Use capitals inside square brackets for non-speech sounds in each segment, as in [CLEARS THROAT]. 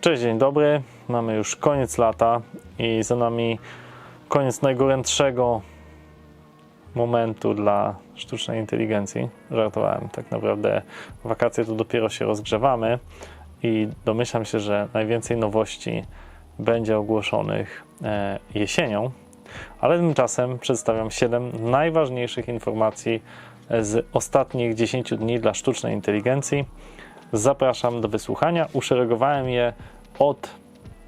Cześć, dzień dobry. Mamy już koniec lata i za nami koniec najgorętszego momentu dla sztucznej inteligencji. Żartowałem, tak naprawdę wakacje to dopiero się rozgrzewamy i domyślam się, że najwięcej nowości będzie ogłoszonych e, jesienią, ale tymczasem przedstawiam 7 najważniejszych informacji z ostatnich 10 dni dla sztucznej inteligencji. Zapraszam do wysłuchania. Uszeregowałem je od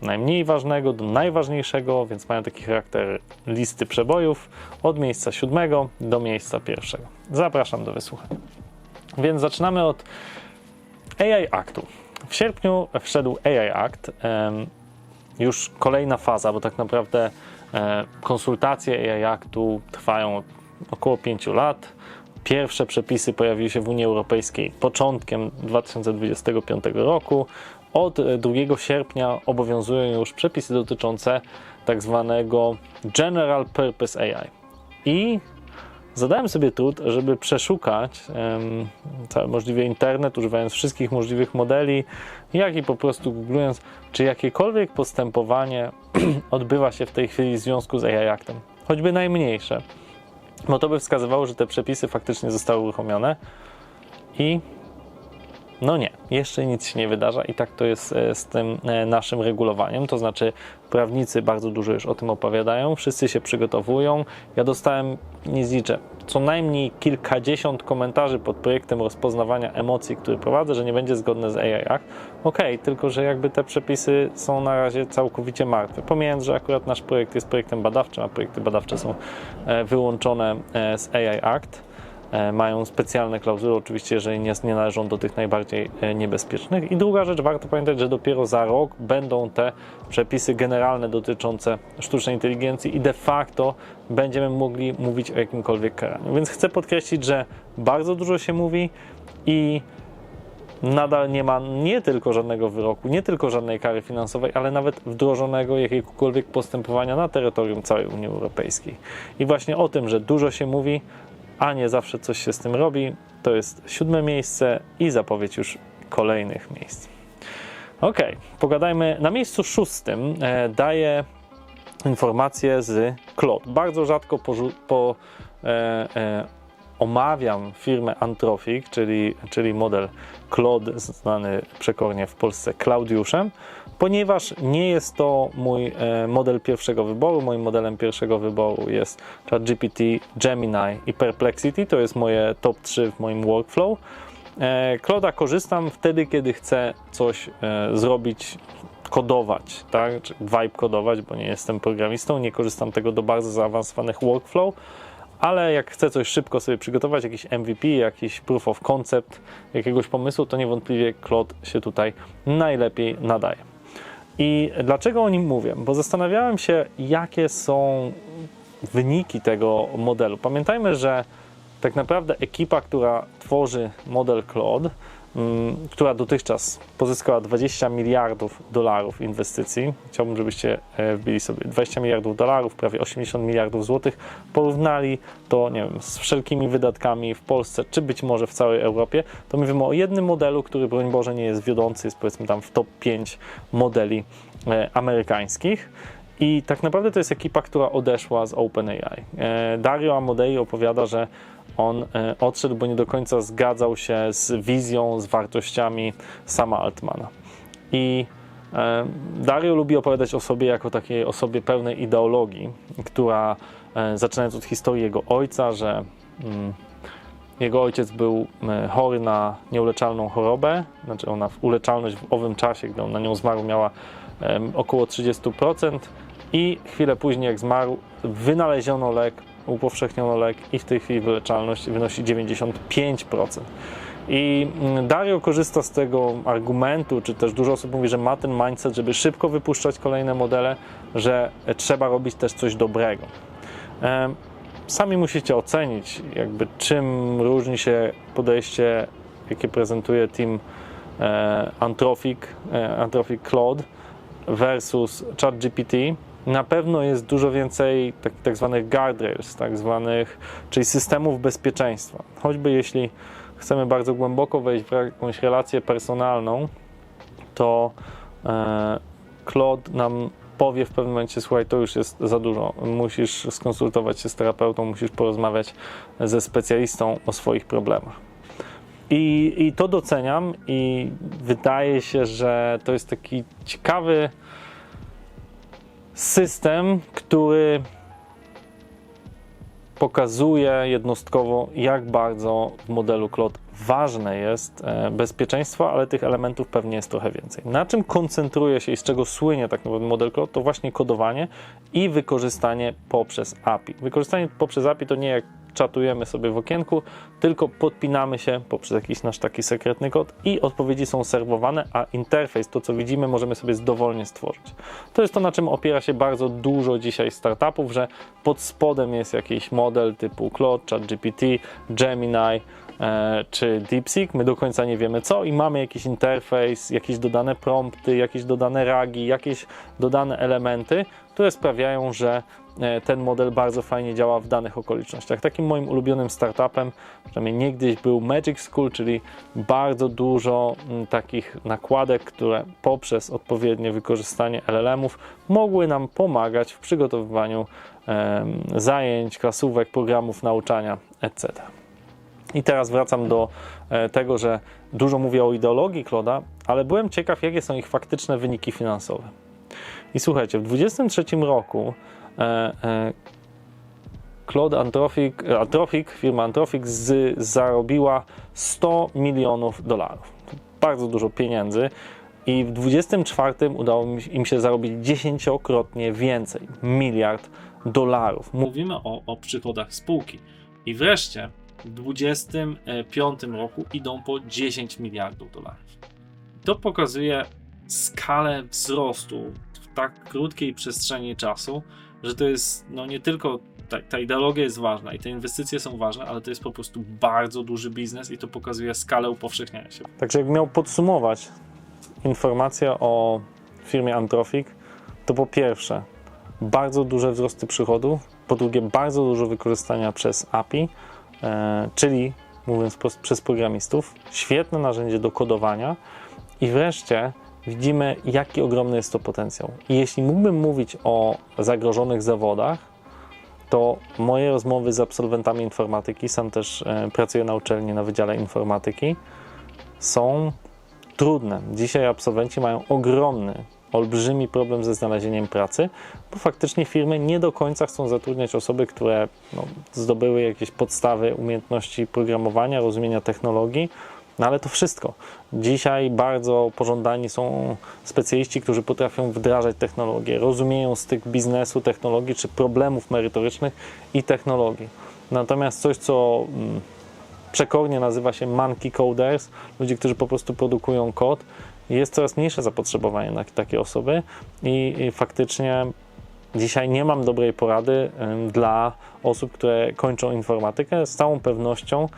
najmniej ważnego do najważniejszego, więc mają taki charakter listy przebojów od miejsca siódmego do miejsca pierwszego. Zapraszam do wysłuchania. Więc zaczynamy od AI Actu. W sierpniu wszedł AI Act. Już kolejna faza, bo tak naprawdę e, konsultacje AI Actu trwają około 5 lat. Pierwsze przepisy pojawiły się w Unii Europejskiej początkiem 2025 roku. Od e, 2 sierpnia obowiązują już przepisy dotyczące tak zwanego General Purpose AI. I zadałem sobie trud, żeby przeszukać em, cały możliwy internet, używając wszystkich możliwych modeli, jak i po prostu googlując, czy jakiekolwiek postępowanie [CLEARS THROAT] odbywa się w tej chwili w związku z AI Actem, choćby najmniejsze bo to by wskazywało, że te przepisy faktycznie zostały uruchomione i no nie, jeszcze nic się nie wydarza i tak to jest e, z tym e, naszym regulowaniem, to znaczy prawnicy bardzo dużo już o tym opowiadają, wszyscy się przygotowują. Ja dostałem, nie zliczę, co najmniej kilkadziesiąt komentarzy pod projektem rozpoznawania emocji, który prowadzę, że nie będzie zgodne z AI. Okej, tylko że jakby te przepisy są na razie całkowicie martwe. Pomijając, że akurat nasz projekt jest projektem badawczym, a projekty badawcze są e, wyłączone z AI Act. E, mają specjalne klauzule, oczywiście, jeżeli nie, nie należą do tych najbardziej e, niebezpiecznych. I druga rzecz, warto pamiętać, że dopiero za rok będą te przepisy generalne dotyczące sztucznej inteligencji i de facto będziemy mogli mówić o jakimkolwiek karaniu. Więc chcę podkreślić, że bardzo dużo się mówi i nadal nie ma nie tylko żadnego wyroku, nie tylko żadnej kary finansowej, ale nawet wdrożonego jakiegokolwiek postępowania na terytorium całej Unii Europejskiej. I właśnie o tym, że dużo się mówi, a nie zawsze coś się z tym robi, to jest siódme miejsce i zapowiedź już kolejnych miejsc. Ok, pogadajmy. Na miejscu szóstym e, daję informacje z Claude. Bardzo rzadko porzu- po, e, e, omawiam firmę Anthropic, czyli, czyli model Claude, znany przekornie w Polsce Klaudiuszem, ponieważ nie jest to mój e, model pierwszego wyboru. Moim modelem pierwszego wyboru jest ChatGPT, Gemini i Perplexity. To jest moje top 3 w moim workflow. E, Claude'a korzystam wtedy, kiedy chcę coś e, zrobić, kodować, tak? Czy vibe kodować, bo nie jestem programistą, nie korzystam tego do bardzo zaawansowanych workflow, ale jak chcę coś szybko sobie przygotować, jakiś MVP, jakiś proof of concept, jakiegoś pomysłu, to niewątpliwie Claude się tutaj najlepiej nadaje. I dlaczego o nim mówię? Bo zastanawiałem się, jakie są wyniki tego modelu. Pamiętajmy, że tak naprawdę ekipa, która tworzy model Claude, mm, która dotychczas pozyskała 20 miliardów dolarów inwestycji. Chciałbym, żebyście e, wbili sobie 20 miliardów dolarów, prawie 80 miliardów złotych, porównali to, nie wiem, z wszelkimi wydatkami w Polsce, czy być może w całej Europie, to mówimy o jednym modelu, który broń Boże nie jest wiodący, jest powiedzmy tam w top 5 modeli e, amerykańskich. I tak naprawdę to jest ekipa, która odeszła z OpenAI. E, Dario Amodei opowiada, że on e, odszedł, bo nie do końca zgadzał się z wizją, z wartościami sama Altmana. I e, Dario lubi opowiadać o sobie jako takiej osobie pełnej ideologii, która zaczynając od historii jego ojca, że mm, jego ojciec był chory na nieuleczalną chorobę, znaczy ona uleczalność w owym czasie, gdy on na nią zmarł, miała około 30% i chwilę później jak zmarł, wynaleziono lek, upowszechniono lek i w tej chwili wyleczalność wynosi 95%. I mm, Dario korzysta z tego argumentu, czy też dużo osób mówi, że ma ten mindset, żeby szybko wypuszczać kolejne modele, że trzeba robić też coś dobrego. Sami musicie ocenić, jakby czym różni się podejście, jakie prezentuje team e, Anthropic, e, Anthropic Claude versus ChatGPT. Na pewno jest dużo więcej tak, tak zwanych guardrails, tak zwanych, czyli systemów bezpieczeństwa. Choćby jeśli chcemy bardzo głęboko wejść w jakąś relację personalną, to e, Claude nam powie w pewnym momencie, słuchaj, to już jest za dużo, musisz skonsultować się z terapeutą, musisz porozmawiać ze specjalistą o swoich problemach. I, I to doceniam i wydaje się, że to jest taki ciekawy system, który pokazuje jednostkowo, jak bardzo w modelu Cloud ważne jest e, bezpieczeństwo, ale tych elementów pewnie jest trochę więcej. Na czym koncentruje się i z czego słynie tak naprawdę model Cloud, to właśnie kodowanie i wykorzystanie poprzez API. Wykorzystanie poprzez API to nie jak czatujemy sobie w okienku, tylko podpinamy się poprzez jakiś nasz taki sekretny kod i odpowiedzi są serwowane, a interfejs, to co widzimy, możemy sobie dowolnie stworzyć. To jest to, na czym opiera się bardzo dużo dzisiaj startupów, że pod spodem jest jakiś model typu Claude, ChatGPT, Gemini, e, czy DeepSeek, my do końca nie wiemy co i mamy jakiś interfejs, jakieś dodane prompty, jakieś dodane ragi, jakieś dodane elementy, które sprawiają, że ten model bardzo fajnie działa w danych okolicznościach. Takim moim ulubionym startupem, przynajmniej niegdyś był Magic School, czyli bardzo dużo m, takich nakładek, które poprzez odpowiednie wykorzystanie LLM-ów mogły nam pomagać w przygotowywaniu zajęć, klasówek, programów nauczania, etc. I teraz wracam do e, tego, że dużo mówię o ideologii Kloda, ale byłem ciekaw, jakie są ich faktyczne wyniki finansowe. I słuchajcie, w 2023 roku e, e, Claude Anthropic, Anthropic, firma Anthropic z, zarobiła 100 milionów dolarów. Bardzo dużo pieniędzy. I w 2024 udało im się zarobić dziesięciokrotnie więcej miliard dolarów. Mówimy o, o przychodach spółki. I wreszcie w 2025 roku idą po 10 miliardów dolarów. To pokazuje skalę wzrostu w tak krótkiej przestrzeni czasu, że to jest no nie tylko ta, ta ideologia jest ważna i te inwestycje są ważne, ale to jest po prostu bardzo duży biznes i to pokazuje skalę upowszechniania się. Także jak miał podsumować informację o firmie Anthropic, to po pierwsze bardzo duże wzrosty przychodów, po drugie bardzo dużo wykorzystania przez API, e, czyli mówiąc prost, przez programistów, świetne narzędzie do kodowania i wreszcie widzimy, jaki ogromny jest to potencjał. I jeśli mógłbym mówić o zagrożonych zawodach, to moje rozmowy z absolwentami informatyki, sam też e, pracuję na uczelni na Wydziale Informatyki, są trudne. Dzisiaj absolwenci mają ogromny, olbrzymi problem ze znalezieniem pracy, bo faktycznie firmy nie do końca chcą zatrudniać osoby, które no, zdobyły jakieś podstawy umiejętności programowania, rozumienia technologii, no ale to wszystko. Dzisiaj bardzo pożądani są specjaliści, którzy potrafią wdrażać technologię, rozumieją styk biznesu, technologii czy problemów merytorycznych i technologii. Natomiast coś, co mm, przekornie nazywa się monkey coders, ludzie, którzy po prostu produkują kod, jest coraz mniejsze zapotrzebowanie na takie osoby i, i faktycznie dzisiaj nie mam dobrej porady dla osób, które kończą informatykę. Z całą pewnością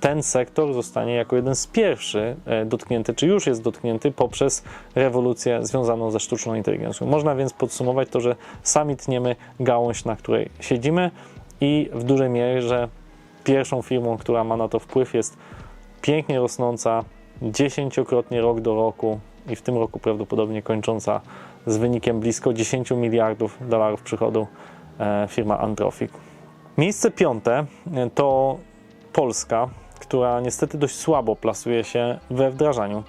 ten sektor zostanie jako jeden z pierwszych e, dotknięty, czy już jest dotknięty poprzez rewolucję związaną ze sztuczną inteligencją. Można więc podsumować to, że sami tniemy gałąź, na której siedzimy i w dużej mierze pierwszą firmą, która ma na to wpływ, jest pięknie rosnąca, dziesięciokrotnie rok do roku i w tym roku prawdopodobnie kończąca z wynikiem blisko 10 miliardów dolarów przychodu e, firma Anthropic. Miejsce piąte e, to Polska, która niestety dość słabo plasuje się we wdrażaniu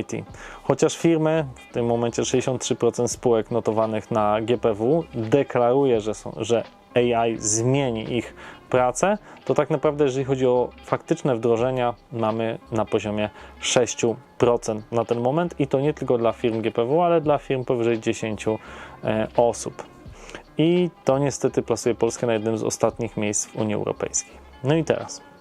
IT. Chociaż firmy, w tym momencie 63% spółek notowanych na GPW, deklaruje, że, są, że AI zmieni ich pracę, to tak naprawdę, jeżeli chodzi o faktyczne wdrożenia, mamy na poziomie 6% na ten moment i to nie tylko dla firm GPW, ale dla firm powyżej 10 e, osób. I to niestety plasuje Polskę na jednym z ostatnich miejsc w Unii Europejskiej. No i teraz.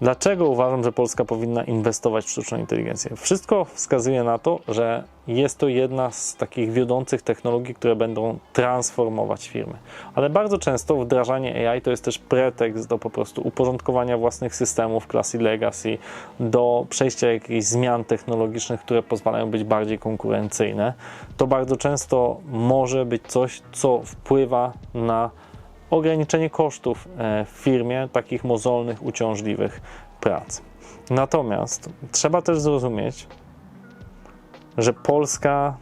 Dlaczego uważam, że Polska powinna inwestować w sztuczną inteligencję? Wszystko wskazuje na to, że jest to jedna z takich wiodących technologii, które będą transformować firmy. Ale bardzo często wdrażanie AI to jest też pretekst do po prostu uporządkowania własnych systemów klasy legacy, do przejścia jakichś zmian technologicznych, które pozwalają być bardziej konkurencyjne. To bardzo często może być coś, co wpływa na ograniczenie kosztów e, w firmie takich mozolnych, uciążliwych prac. Natomiast trzeba też zrozumieć, że Polska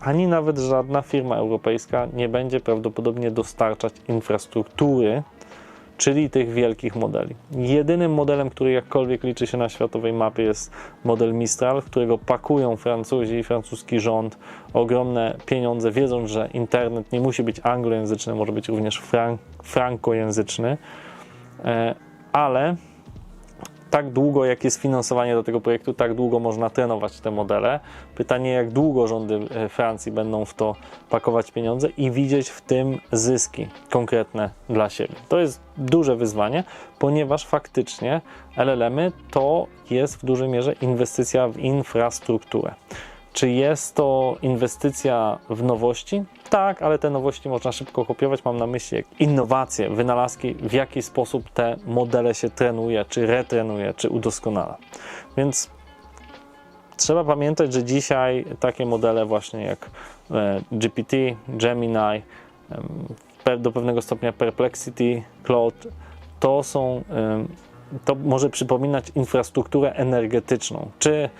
ani nawet żadna firma europejska nie będzie prawdopodobnie dostarczać infrastruktury, czyli tych wielkich modeli. Jedynym modelem, który jakkolwiek liczy się na światowej mapie jest model Mistral, w którego pakują Francuzi i francuski rząd ogromne pieniądze, wiedząc, że internet nie musi być anglojęzyczny, może być również fran- frankojęzyczny, E, ale tak długo, jak jest finansowanie do tego projektu, tak długo można trenować te modele. Pytanie, jak długo rządy e, Francji będą w to pakować pieniądze i widzieć w tym zyski konkretne dla siebie. To jest duże wyzwanie, ponieważ faktycznie LLM-y to jest w dużej mierze inwestycja w infrastrukturę. Czy jest to inwestycja w nowości? Tak, ale te nowości można szybko kopiować. Mam na myśli innowacje, wynalazki, w jaki sposób te modele się trenuje, czy retrenuje, czy udoskonala. Więc trzeba pamiętać, że dzisiaj takie modele właśnie jak e, GPT, Gemini, do pewnego stopnia Perplexity, Cloud, to są, to może przypominać infrastrukturę energetyczną, czy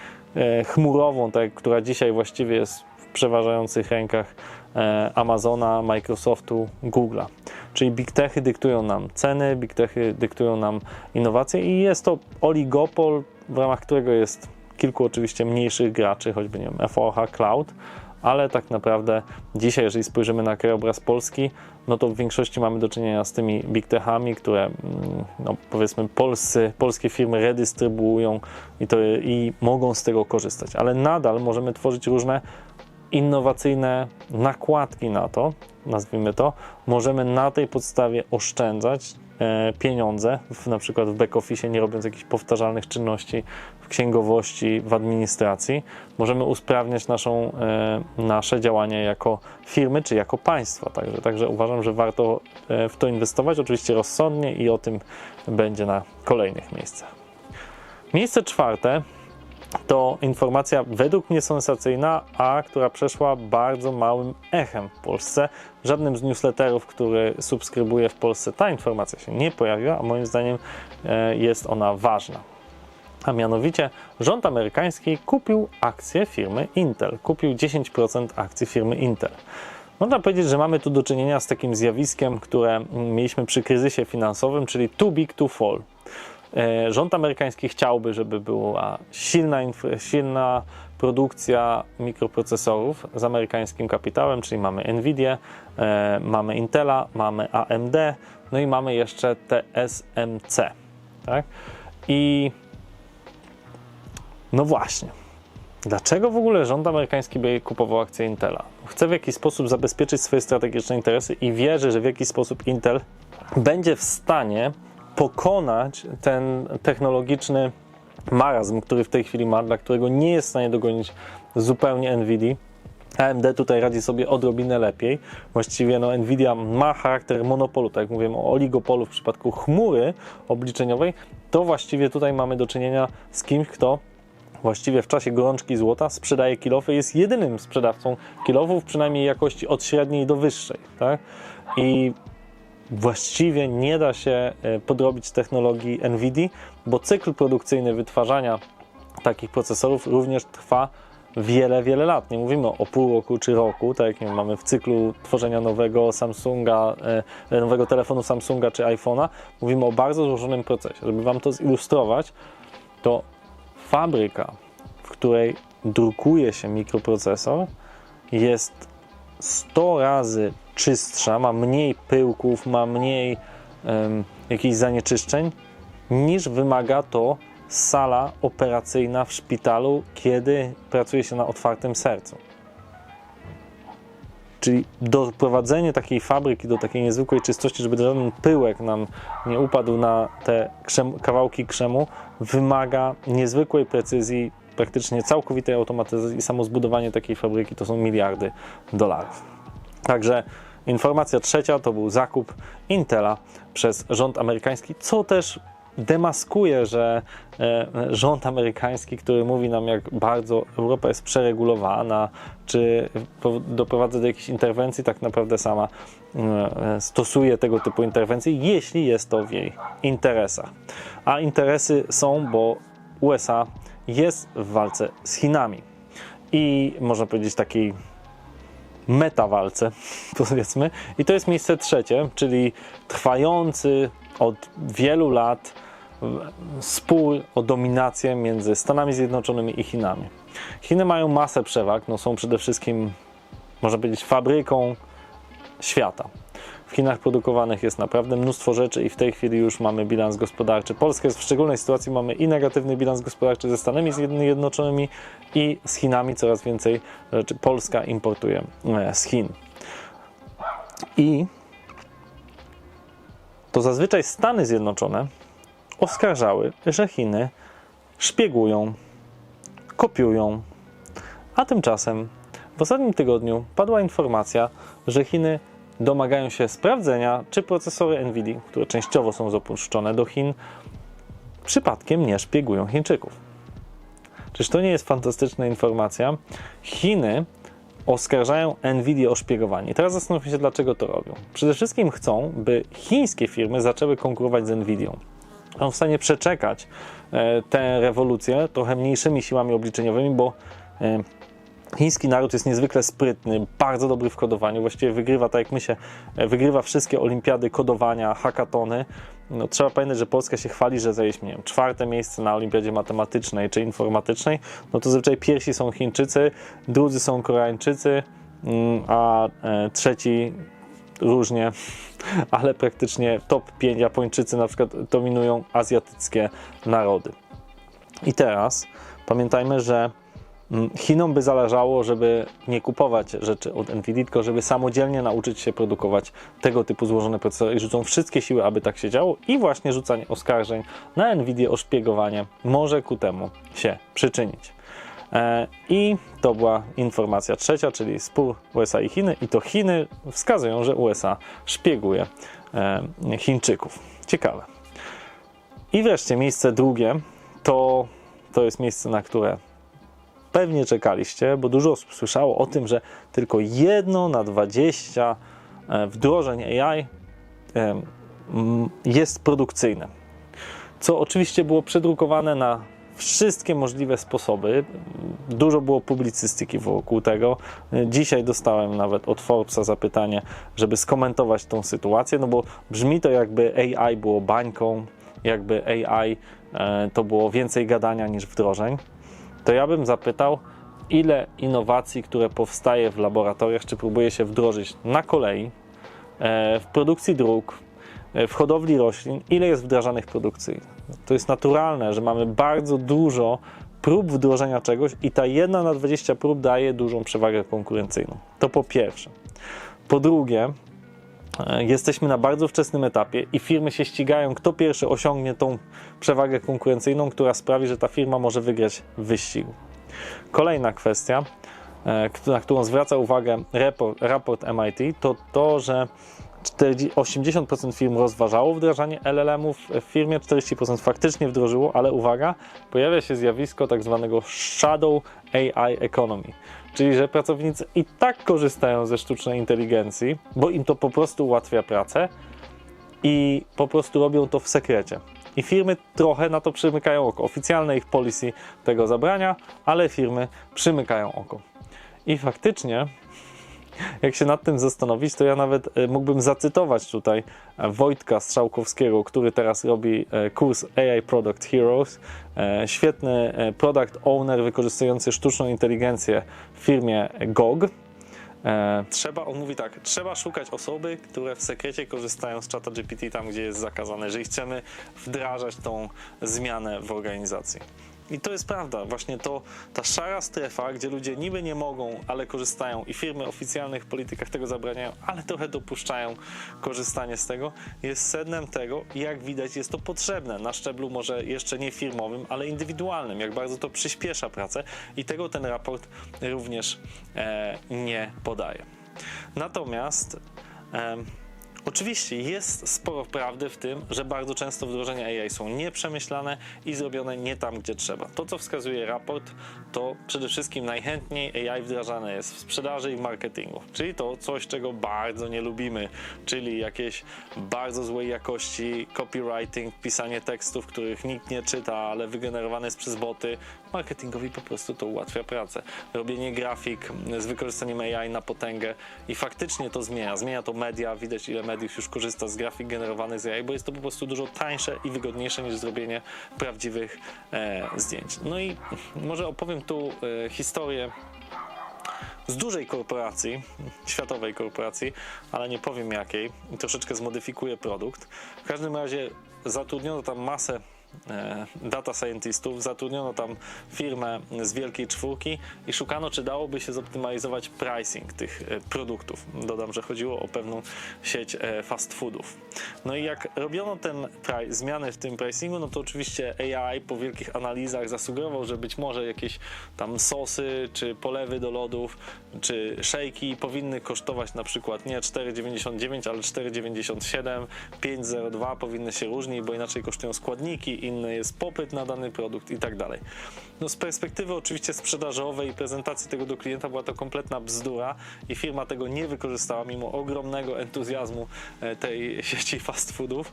chmurową, tak, która dzisiaj właściwie jest w przeważających rękach e, Amazona, Microsoftu, Google'a. Czyli big techy dyktują nam ceny, big techy dyktują nam innowacje i jest to oligopol, w ramach którego jest kilku oczywiście mniejszych graczy, choćby nie wiem, FOH Cloud, ale tak naprawdę dzisiaj, jeżeli spojrzymy na krajobraz Polski, no to w większości mamy do czynienia z tymi big techami, które mm, no powiedzmy polscy, polskie firmy redystrybuują i, to, i mogą z tego korzystać, ale nadal możemy tworzyć różne innowacyjne nakładki na to, nazwijmy to, możemy na tej podstawie oszczędzać pieniądze, w, na przykład w back-office, nie robiąc jakichś powtarzalnych czynności w księgowości, w administracji. Możemy usprawniać naszą, e, nasze działania jako firmy czy jako państwa. Także, także uważam, że warto e, w to inwestować, oczywiście rozsądnie i o tym będzie na kolejnych miejscach. Miejsce czwarte to informacja według mnie sensacyjna, a która przeszła bardzo małym echem w Polsce. W żadnym z newsletterów, który subskrybuję w Polsce, ta informacja się nie pojawiła, a moim zdaniem e, jest ona ważna. A mianowicie rząd amerykański kupił akcje firmy Intel. Kupił 10% akcji firmy Intel. Można powiedzieć, że mamy tu do czynienia z takim zjawiskiem, które mieliśmy przy kryzysie finansowym, czyli too big to fall. E, Rząd amerykański chciałby, żeby była silna, silna produkcja mikroprocesorów z amerykańskim kapitałem, czyli mamy Nvidia, e, mamy Intela, mamy AMD, no i mamy jeszcze TSMC. Tak? I no właśnie. Dlaczego w ogóle rząd amerykański by kupował akcje Intela? Chce w jakiś sposób zabezpieczyć swoje strategiczne interesy i wierzy, że w jakiś sposób Intel będzie w stanie pokonać ten technologiczny marazm, który w tej chwili ma, dla którego nie jest w stanie dogonić zupełnie Nvidia. AMD tutaj radzi sobie odrobinę lepiej. Właściwie no, Nvidia ma charakter monopolu, tak jak mówiłem o oligopolu w przypadku chmury obliczeniowej, to właściwie tutaj mamy do czynienia z kimś, kto właściwie w czasie gorączki złota sprzedaje kilofy, jest jedynym sprzedawcą kilofów, przynajmniej jakości od średniej do wyższej. Tak? I właściwie nie da się e, podrobić technologii NVIDIA, bo cykl produkcyjny wytwarzania takich procesorów również trwa wiele, wiele lat. Nie mówimy o pół roku czy roku, tak jak mamy w cyklu tworzenia nowego Samsunga, e, nowego telefonu Samsunga czy iPhone'a. Mówimy o bardzo złożonym procesie. Żeby Wam to zilustrować, to fabryka, w której drukuje się mikroprocesor, jest 100 razy czystsza, ma mniej pyłków, ma mniej em, jakichś zanieczyszczeń, niż wymaga to sala operacyjna w szpitalu, kiedy pracuje się na otwartym sercu. Czyli doprowadzenie takiej fabryki do takiej niezwykłej czystości, żeby żaden pyłek nam nie upadł na te krzem, kawałki krzemu, wymaga niezwykłej precyzji, praktycznie całkowitej automatyzacji i samo zbudowanie takiej fabryki to są miliardy dolarów. Także informacja trzecia to był zakup Intela przez rząd amerykański, co też demaskuje, że e, rząd amerykański, który mówi nam, jak bardzo Europa jest przeregulowana, czy doprowadza do jakichś interwencji, tak naprawdę sama e, stosuje tego typu interwencje, jeśli jest to w jej interesach. A interesy są, bo USA jest w walce z Chinami. i można powiedzieć takiej metawalce, [LAUGHS] powiedzmy. I to jest miejsce trzecie, czyli trwający od wielu lat spór o dominację między Stanami Zjednoczonymi i Chinami. Chiny mają masę przewag, no są przede wszystkim, można powiedzieć, fabryką świata. W Chinach produkowanych jest naprawdę mnóstwo rzeczy i w tej chwili już mamy bilans gospodarczy. Polska jest w szczególnej sytuacji, mamy i negatywny bilans gospodarczy ze Stanami Zjednoczonymi i z Chinami coraz więcej rzeczy Polska importuje e, z Chin. I to zazwyczaj Stany Zjednoczone oskarżały, że Chiny szpiegują, kopiują, a tymczasem w ostatnim tygodniu padła informacja, że Chiny domagają się sprawdzenia, czy procesory Nvidia, które częściowo są zapuszczone do Chin, przypadkiem nie szpiegują Chińczyków. Czyż to nie jest fantastyczna informacja? Chiny oskarżają Nvidia o szpiegowanie. Teraz zastanówmy się, dlaczego to robią. Przede wszystkim chcą, by chińskie firmy zaczęły konkurować z Nvidią. Są w stanie przeczekać e, tę rewolucję trochę mniejszymi siłami obliczeniowymi, bo e, Chiński naród jest niezwykle sprytny, bardzo dobry w kodowaniu, właściwie wygrywa, tak jak my się, e, wygrywa wszystkie olimpiady kodowania, hackatony. No, trzeba pamiętać, że Polska się chwali, że zajęliśmy nie wiem, czwarte miejsce na olimpiadzie matematycznej czy informatycznej, no to zazwyczaj pierwsi są Chińczycy, drudzy są Koreańczycy, mm, a e, trzeci różnie, [LAUGHS] ale praktycznie top 5 Japończycy na przykład dominują azjatyckie narody. I teraz pamiętajmy, że Chinom by zależało, żeby nie kupować rzeczy od Nvidia, tylko żeby samodzielnie nauczyć się produkować tego typu złożone procesory i rzucą wszystkie siły, aby tak się działo i właśnie rzucanie oskarżeń na Nvidia o szpiegowanie może ku temu się przyczynić. E, I to była informacja trzecia, czyli spór USA i Chiny i to Chiny wskazują, że USA szpieguje e, Chińczyków. Ciekawe. I wreszcie miejsce drugie to, to jest miejsce, na które pewnie czekaliście, bo dużo osób słyszało o tym, że tylko jedno na 20 e, wdrożeń AI jest produkcyjne. Co oczywiście było przedrukowane na wszystkie możliwe sposoby. Dużo było publicystyki wokół tego. Dzisiaj dostałem nawet od Forbesa zapytanie, żeby skomentować tą sytuację, no bo brzmi to jakby AI było bańką, jakby AI e, to było więcej gadania niż wdrożeń to ja bym zapytał, ile innowacji, które powstaje w laboratoriach, czy próbuje się wdrożyć na kolei, e, w produkcji dróg, e, w hodowli roślin, ile jest wdrażanych produkcyjnie. To jest naturalne, że mamy bardzo dużo prób wdrożenia czegoś i ta jedna na 20 prób daje dużą przewagę konkurencyjną. To po pierwsze. Po drugie, jesteśmy na bardzo wczesnym etapie i firmy się ścigają, kto pierwszy osiągnie tą przewagę konkurencyjną, która sprawi, że ta firma może wygrać w wyścigu. Kolejna kwestia, e, na którą zwraca uwagę raport, raport MIT, to to, że 40, 80% firm rozważało wdrażanie LLM-ów w firmie, 40% faktycznie wdrożyło, ale uwaga, pojawia się zjawisko tak zwanego shadow AI economy, czyli że pracownicy i tak korzystają ze sztucznej inteligencji, bo im to po prostu ułatwia pracę i po prostu robią to w sekrecie. I firmy trochę na to przymykają oko. Oficjalne ich policy tego zabrania, ale firmy przymykają oko. I faktycznie, jak się nad tym zastanowić, to ja nawet e, mógłbym zacytować tutaj e, Wojtka Strzałkowskiego, który teraz robi e, kurs AI Product Heroes. Świetny product owner wykorzystujący sztuczną inteligencję w firmie GOG. Trzeba, on mówi tak, trzeba szukać osoby, które w sekrecie korzystają z czata GPT tam, gdzie jest zakazane, jeżeli chcemy wdrażać tą zmianę w organizacji. I to jest prawda, właśnie to ta szara strefa, gdzie ludzie niby nie mogą, ale korzystają. I firmy oficjalnych politykach tego zabraniają, ale trochę dopuszczają korzystanie z tego, jest sednem tego, jak widać jest to potrzebne. Na szczeblu może jeszcze nie firmowym, ale indywidualnym, jak bardzo to przyspiesza pracę i tego ten raport również e, nie podaje. Natomiast e, Oczywiście jest sporo prawdy w tym, że bardzo często wdrożenia AI są nieprzemyślane i zrobione nie tam, gdzie trzeba. To, co wskazuje raport, to przede wszystkim najchętniej AI wdrażane jest w sprzedaży i w marketingu, czyli to coś, czego bardzo nie lubimy, czyli jakieś bardzo złej jakości copywriting, pisanie tekstów, których nikt nie czyta, ale wygenerowane jest przez boty. Marketingowi po prostu to ułatwia pracę. Robienie grafik z wykorzystaniem AI na potęgę i faktycznie to zmienia. Zmienia to media, widać ile mediów już korzysta z grafik generowanych z AI, bo jest to po prostu dużo tańsze i wygodniejsze niż zrobienie prawdziwych e, zdjęć. No i może opowiem tu e, historię z dużej korporacji, światowej korporacji, ale nie powiem jakiej, troszeczkę zmodyfikuję produkt. W każdym razie zatrudniono tam masę data scientistów, zatrudniono tam firmę z wielkiej czwórki i szukano, czy dałoby się zoptymalizować pricing tych e, produktów. Dodam, że chodziło o pewną sieć e, fast foodów. No i jak robiono ten zmiany w tym pricingu, no to oczywiście AI po wielkich analizach zasugerował, że być może jakieś tam sosy, czy polewy do lodów, czy szejki powinny kosztować na przykład nie 4,99, ale 4,97, 5,02 powinny się różnić, bo inaczej kosztują składniki, inny jest popyt na dany produkt i tak dalej. No z perspektywy oczywiście sprzedażowej i prezentacji tego do klienta była to kompletna bzdura i firma tego nie wykorzystała mimo ogromnego entuzjazmu e, tej [LAUGHS] sieci fast foodów.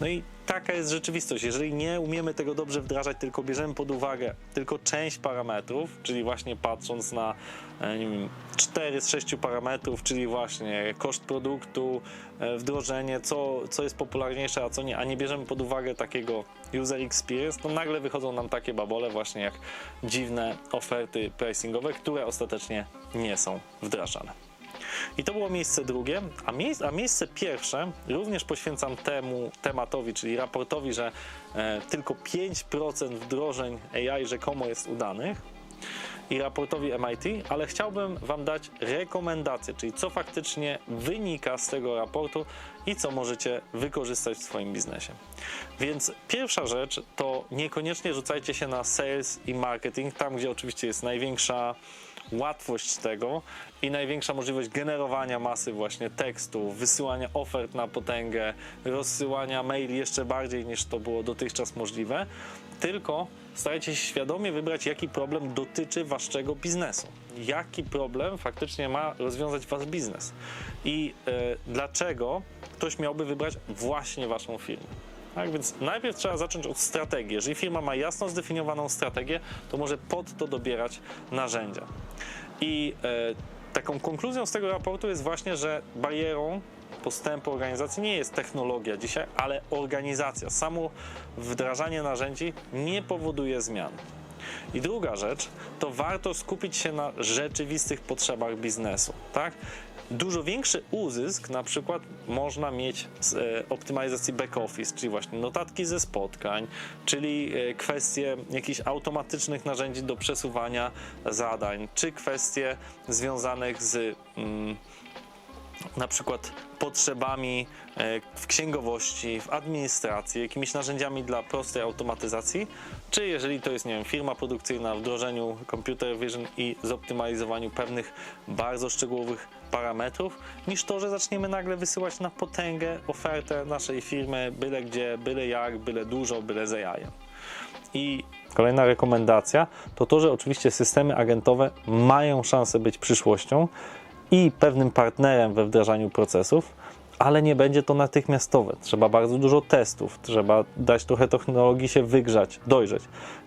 No i taka jest rzeczywistość. Jeżeli nie umiemy tego dobrze wdrażać, tylko bierzemy pod uwagę tylko część parametrów, czyli właśnie patrząc na e, nie wiem, 4 z 6 parametrów, czyli właśnie koszt produktu, e, wdrożenie, co, co jest popularniejsze, a co nie, a nie bierzemy pod uwagę takiego user experience, to nagle wychodzą nam takie babole właśnie jak dziwne oferty pricingowe, które ostatecznie nie są wdrażane. I to było miejsce drugie, a, miejsce, a miejsce pierwsze również poświęcam temu tematowi, czyli raportowi, że e, tylko 5% wdrożeń AI rzekomo jest udanych i raportowi MIT, ale chciałbym Wam dać rekomendacje, czyli co faktycznie wynika z tego raportu i co możecie wykorzystać w swoim biznesie. Więc pierwsza rzecz to niekoniecznie rzucajcie się na sales i marketing, tam gdzie oczywiście jest największa łatwość tego i największa możliwość generowania masy właśnie tekstu, wysyłania ofert na potęgę, rozsyłania maili jeszcze bardziej niż to było dotychczas możliwe, tylko starajcie się świadomie wybrać, jaki problem dotyczy waszego biznesu. Jaki problem faktycznie ma rozwiązać wasz biznes i e, dlaczego ktoś miałby wybrać właśnie waszą firmę. Tak więc najpierw trzeba zacząć od strategii. Jeżeli firma ma jasno zdefiniowaną strategię, to może pod to dobierać narzędzia. I e, taką konkluzją z tego raportu jest właśnie, że barierą postępu organizacji nie jest technologia dzisiaj, ale organizacja. Samo wdrażanie narzędzi nie powoduje zmian. I druga rzecz, to warto skupić się na rzeczywistych potrzebach biznesu, tak? Dużo większy uzysk na przykład można mieć z e, optymalizacji back office, czyli właśnie notatki ze spotkań, czyli e, kwestie jakichś automatycznych narzędzi do przesuwania zadań, czy kwestie związanych z mm, na przykład potrzebami e, w księgowości, w administracji, jakimiś narzędziami dla prostej automatyzacji, czy jeżeli to jest, nie wiem, firma produkcyjna wdrożeniu computer vision i zoptymalizowaniu pewnych bardzo szczegółowych parametrów, niż to, że zaczniemy nagle wysyłać na potęgę ofertę naszej firmy byle gdzie, byle jak, byle dużo, byle z AI-em. I kolejna rekomendacja to to, że oczywiście systemy agentowe mają szansę być przyszłością i pewnym partnerem we wdrażaniu procesów, ale nie będzie to natychmiastowe. Trzeba bardzo dużo testów, trzeba dać trochę technologii się wygrzać, dojrzeć.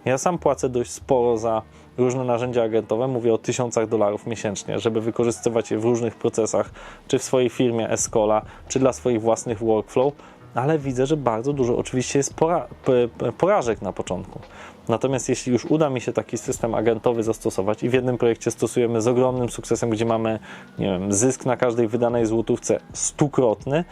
Ja sam płacę dość sporo za różne narzędzia agentowe, mówię o tysiącach dolarów miesięcznie, żeby wykorzystywać je w różnych procesach, czy w swojej firmie Escola, czy dla swoich własnych workflow, ale widzę, że bardzo dużo oczywiście jest pora, porażek na początku. Natomiast jeśli już uda mi się taki system agentowy zastosować i w jednym projekcie stosujemy z ogromnym sukcesem, gdzie mamy, nie wiem, zysk na każdej wydanej złotówce stukrotny,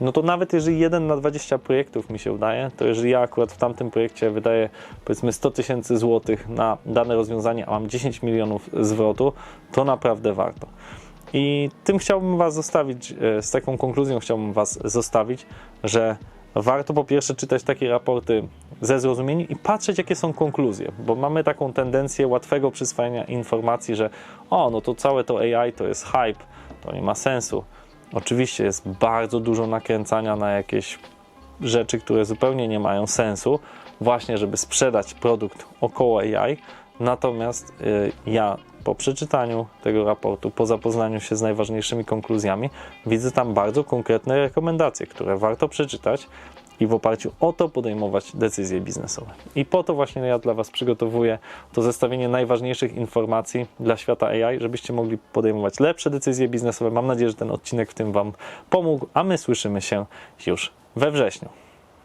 no to nawet jeżeli 1 na 20 projektów mi się udaje, to jeżeli ja akurat w tamtym projekcie wydaję powiedzmy 100 tysięcy złotych na dane rozwiązanie, a mam 10 milionów zwrotu, to naprawdę warto. I tym chciałbym Was zostawić, e, z taką konkluzją chciałbym Was zostawić, że warto po pierwsze czytać takie raporty ze zrozumieniem i patrzeć, jakie są konkluzje, bo mamy taką tendencję łatwego przyswajania informacji, że o, no to całe to AI to jest hype, to nie ma sensu. Oczywiście jest bardzo dużo nakręcania na jakieś rzeczy, które zupełnie nie mają sensu, właśnie żeby sprzedać produkt około AI. Natomiast y, ja po przeczytaniu tego raportu, po zapoznaniu się z najważniejszymi konkluzjami, widzę tam bardzo konkretne rekomendacje, które warto przeczytać i w oparciu o to podejmować decyzje biznesowe. I po to właśnie ja dla Was przygotowuję to zestawienie najważniejszych informacji dla świata AI, żebyście mogli podejmować lepsze decyzje biznesowe. Mam nadzieję, że ten odcinek w tym Wam pomógł, a my słyszymy się już we wrześniu.